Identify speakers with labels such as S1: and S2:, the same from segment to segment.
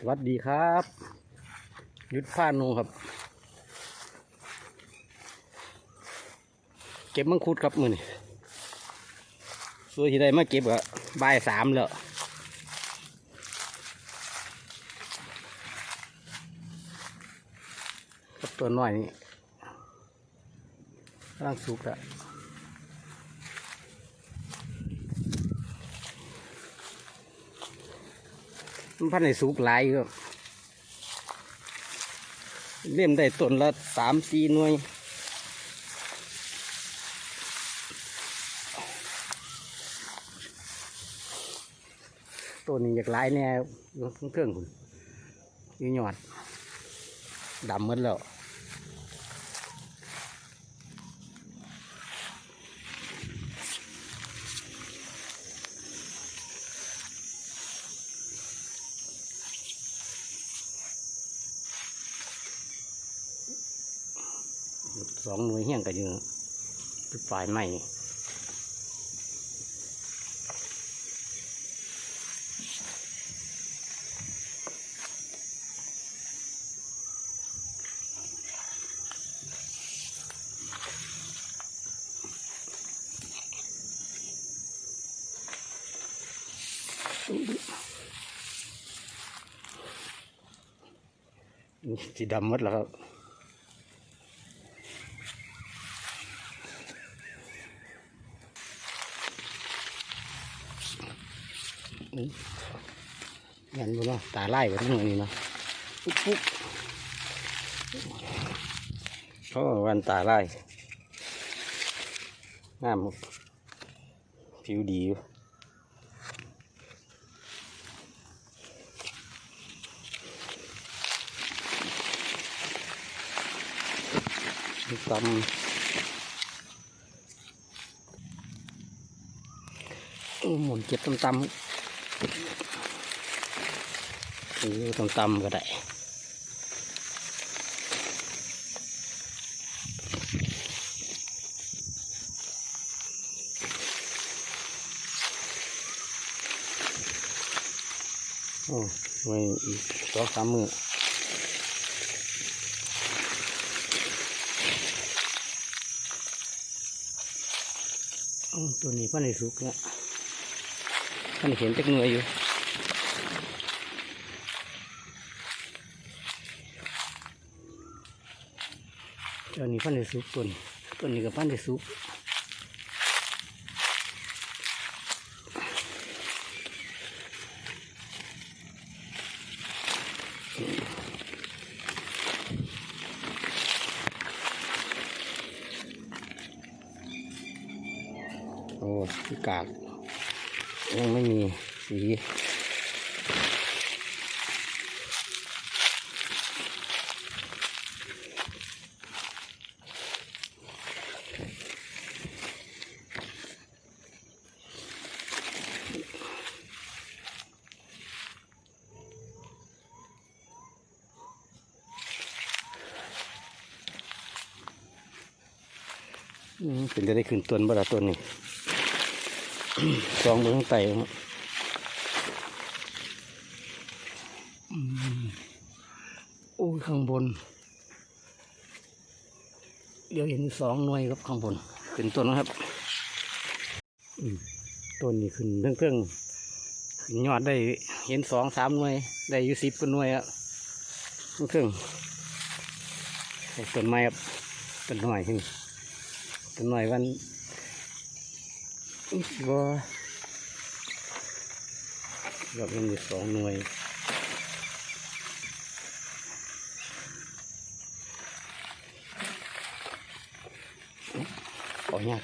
S1: สวัสดีครับ ยุทธพานุครับ เก็บมังคุดครับมือนี่สวยที่ได้มาเก็บอะบ่ายสามแล้วตัวน้อยนี่กำลังสุกแล้ว มันพันในสุกหลายครับเล่มได้ต้นละสามสี่หน่วยตัวนี้อยากหลายแน่เครื่องคุณอยู่หยอดดำหมดแล้ว สองหน่วยเฮี้ยงกันอยู่ปลายไม้สีดำหมดแล้วครับ นี่งั้นบ่เนาะตาไล่ไปทั้งหมดนี่เนาะปุ๊บปุ๊บโอ้วันตาไล่งามผิวดีอยู่ตำหมุนเก็บตำตำๆ องตำก็ได้โอ้ไว้อีกสองสามมือตัวนี้พันในสุกแล้ว พันเห็นจักหน่วยอยู่ตัวนี้พันธุ์สุกต้นต้นนี้ก็พันธุ์สุกโอ้สีกาก สีเป็นจะได้ขึ้นต้นบ่ละต้นนี่ สองเบื้องไต่ครับอืมโอ้ยข้างบน เดี๋ยวเห็นสองหน่วยครับข้างบนขึ้นต้นนะครับอืมต้นนี้ขึ้นเครื่องเครื่องๆขึ้นยอดได้เห็นสองสามหน่วย ได้อยู่สิบกว่าหน่วยอะเครื่องๆต้นไม้ครับต้นหน่อยขึ้นตัวหน่อยวันบ่แบบมันมีสองหน่วย ขอย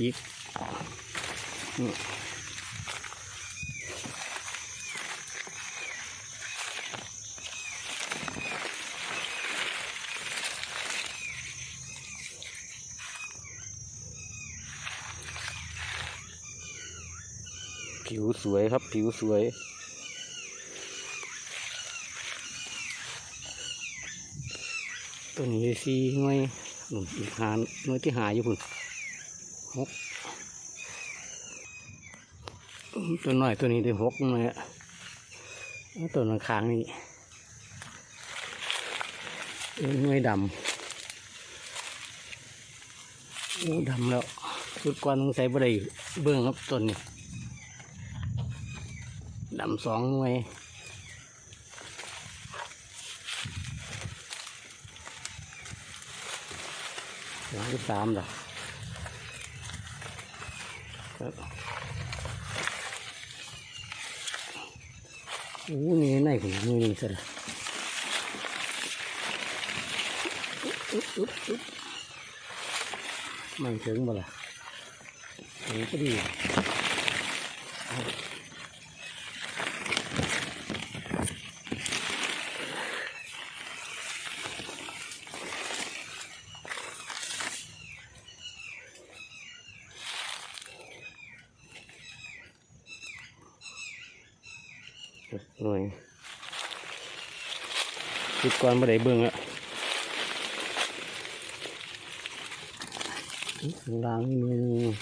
S1: อีกนี่ผิวสวยครับ ผิวสวยตัวนี้สีหน่วยอีกหาหน้อยที่หายอยู่คุณ หกตัวน้อยตัวนี้ได้หกหน่วยอะตัวนั้นค้างนี่เอ้ยหน่ดำโอ้ดำแล้วสุดกวนต้องใส่บ่ได้เบื้องครับต้นนี้ดำสองหน่วยสองที่สามดอกครับ โอ้นี่ไหนของมือนี่สิละมันถึงบ่ล่ะถึงก็ดี ก่อนบ่ได้เบิ่งอะอื้อข้างล่างนี่มีหนึ่ง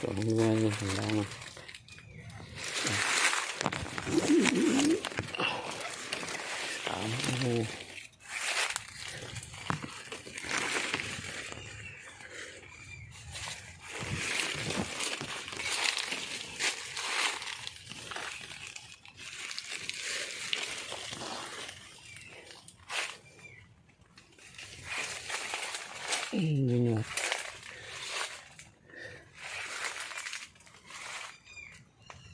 S1: สองหน่วยข้างมืองสามหน่วย อืม นี่หนวด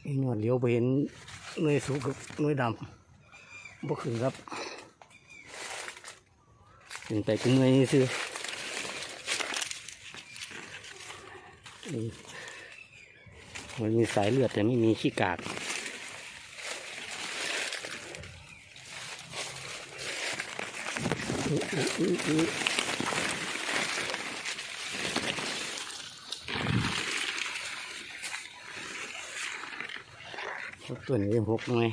S1: นี่หนวดเลี้ยวไปเห็นหน่วยสูงกับหน่วยดำบ่ขึ้นครับขึ้นไปเป็นหน่วยนี่ซื้อนี่มันมีสายเลือดแต่ไม่มีขี้กากอุ๊ยอุ๊ยอุ๊ยอุ๊ย ครับ ตัวนี้หกหน่วย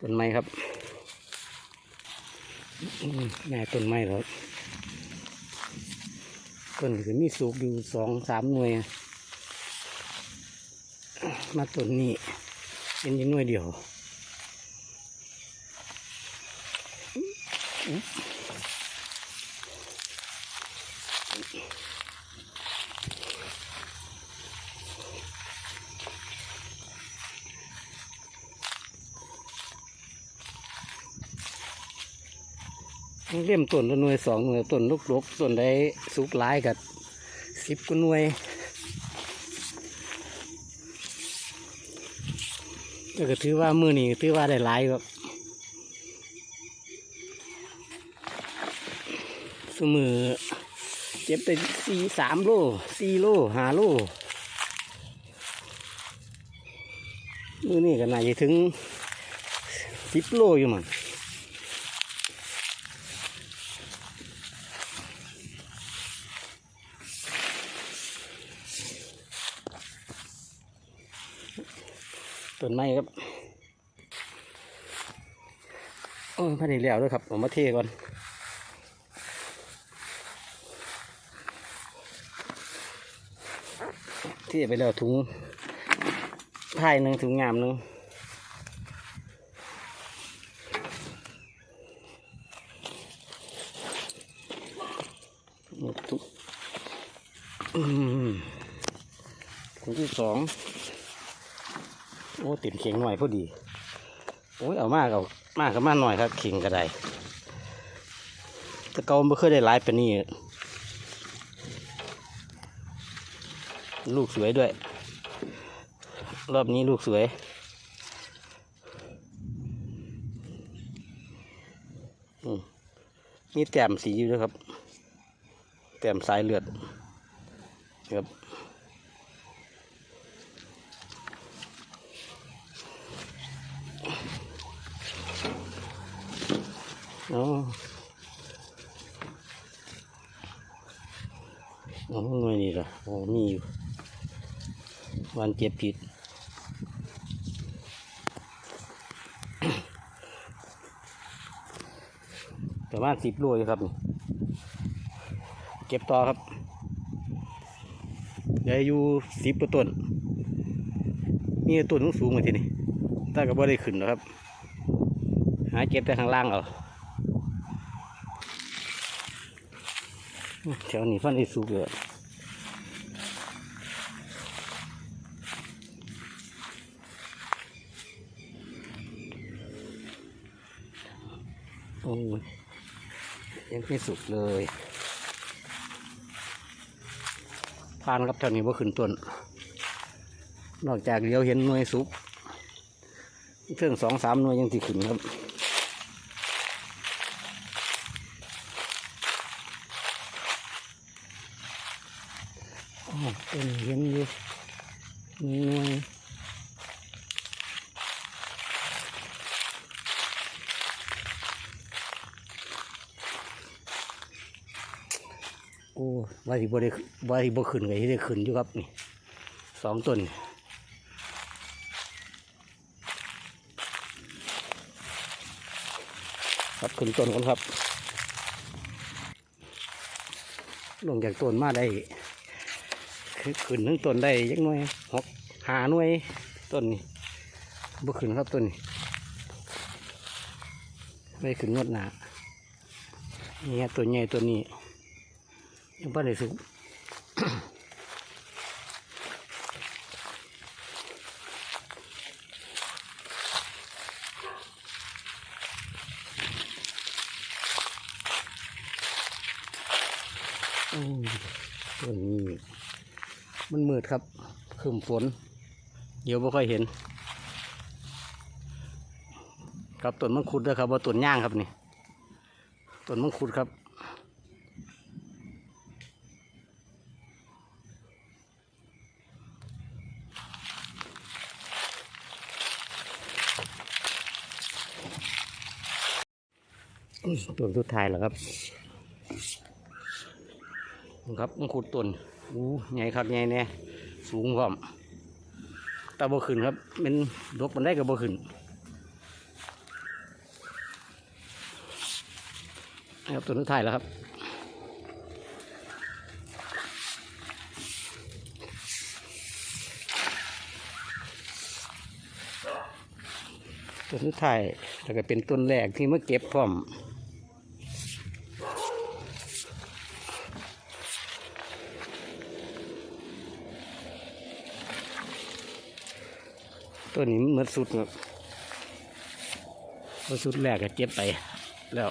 S1: ต้นไม้ครับแม่ต้นไม้เหรอต้นคือมีสูกอยู่สองสามหน่วย มาต้นนี้เป็นยี่หน่วยเดียว เลี่ยมต้นละหน่วยสองหน่วยต้นลูกลกต้นใดสุกหลายกับสิบกว่าหน่วยแต่ก็ถือว่ามือนี้ถือว่าได้หลายครับสมือเจ็บไปสี่สามโลสี่โลห้าโลมือนี้ก็น่าจะถึงสิบโลอยู่มัน ต้นไม้ครับ โอ้ยพอดีแล้วด้วยครับผมมาเทก่อนเทไปแล้วถุงท้ายหนึ่งถุงงามหนึ่งหมดทุกอืมถุงที่สอง โอ้ติดเข่งหน่อยพอดี โอ้ยเอามากเอามากกับมากหน่อยครับเข่งก็ได้แต่เกาไม่เคยได้หลายปนนี้ลูกสวยด้วย รอบนี้ลูกสวยอืมมีแต้มสีอยู่ด้วยครับ แต้มสายเลือดครับ อ๋ออ๋อหน่วยนี่เหรอโอ้มีอยู่ วันเจ็บผิดประมาณสิบลอยู่ครับ เก็บต่อครับเดี๋ยอยู่สิบกว่าต้นมีต้นสูงๆมาทีนี่แต่ก็บ่ได้ขึ้นหรอกครับ หาเก็บแต่ข้างล่างเอา แถวนี้ฟันไอ้สูงเลยโอ้ยยังไม่สุกเลยพานครับแถวนี้ว่าขึ้นต้น นอกจากเลี้ยวเห็นหน่วยสุกเครื่องสองสามหน่วยยังติขึ้นครับ อ๋อต้นเห็นอยู่หน่วยโอ้ว่าที่บ่ได้ว่าที่บ่ขึ้นก็ที่ได้ขึ้นอยู่ครับนี่สองต้นครับขึ้นต้นกันครับ ลงจากต้นมาได้คือขึ้นทั้งต้นได้ยักหน่วยหกหาหน่วยต้นนี้บ่ขึ้นครับต้นนี้ไม่ขึ้นงดหนาเนี่ครับตัวใหญ่ตัวนี้ ยังไม่ได้สุกโอ้ยต้นนี้ มันมืดครับคืมฝน เดี๋ยวไม่ค่อยเห็น ครับต้นมังคุดด้วยครับว่าต้นย่างครับนี่ต้นมังคุดครับ ต้นทุดท้ายแล้วครับครับมังคุดต้นอู้ใหญ่ครับใหญ่แน่สูงพร้อมตาบ่ขึ้นครับเป็นดกมันได้กับบ่ขึ้นครับตัวสุดท้ายแล้วครับ สุดท้ายแล้วก็เป็นต้นแรกที่เมื่อเก็บพร้อมตัวนี้มันเหมือนสุดครับตัวสุดแรกก็เจ็บไปแล้ว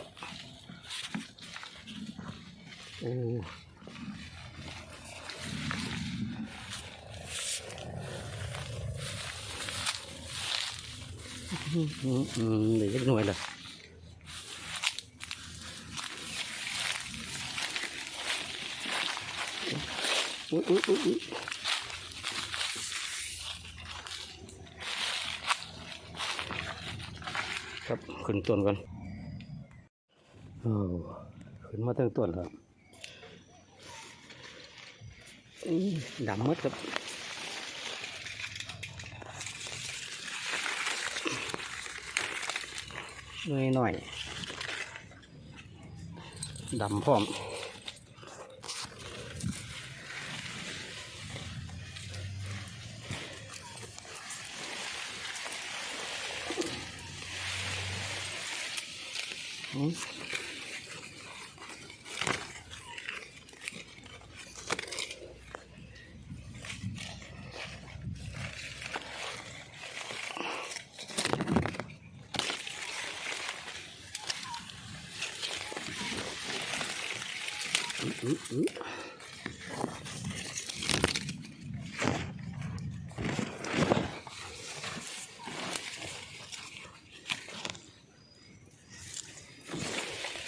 S1: โอ้ อืมอืมอืมเดี๋ยวจะหน่วยละอุ้ยอุ้ยอุ้ยอุ๊ยครับขึ้นต้นก่อนโอ้ขึ้นมาตั้งต้นครับอื้อดำหมดครับ หน่อยหน่อยดำพร้อมอืม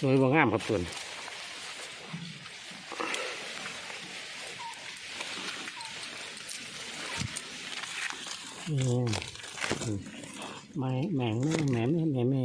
S1: หน่วยบางงามครับต้นอืมอืมแม่แม่งแม่แม่แม่แม่แม่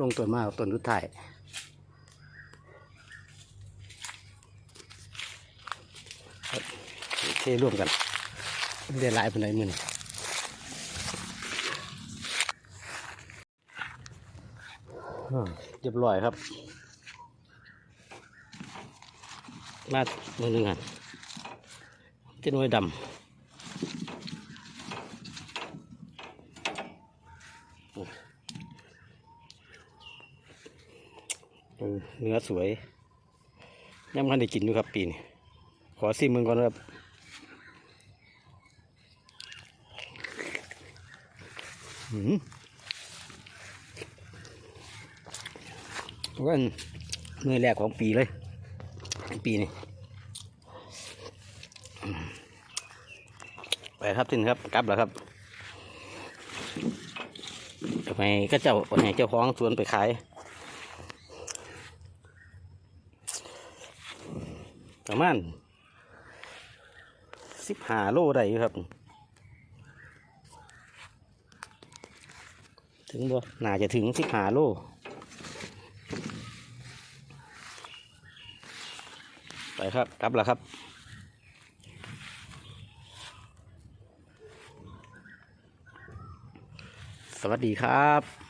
S1: ลงต้นมากต้นรุดท้ายเทร่วมกันเรียนหลายปานใดมือนี่เรียบร้อยครับมามือหนึ่งอะเจ้าหน่วยดำ เนื้อสวยยังไม่ได้กินอยู่ครับปีนี้ขอซิมมึงก่อนครับหืมว่าเนื้อแรกของปีเลย ปีนี้ไปครับทินครับกลับแล้วครับทำไมก็เจ้าให้เจ้าของสวนไปขาย ประมาณสิบห้าโลได้อยู่ครับ ถึงบ่น่าจะถึงสิบห้าโลไปครับกลับแล้วครับสวัสดีครับ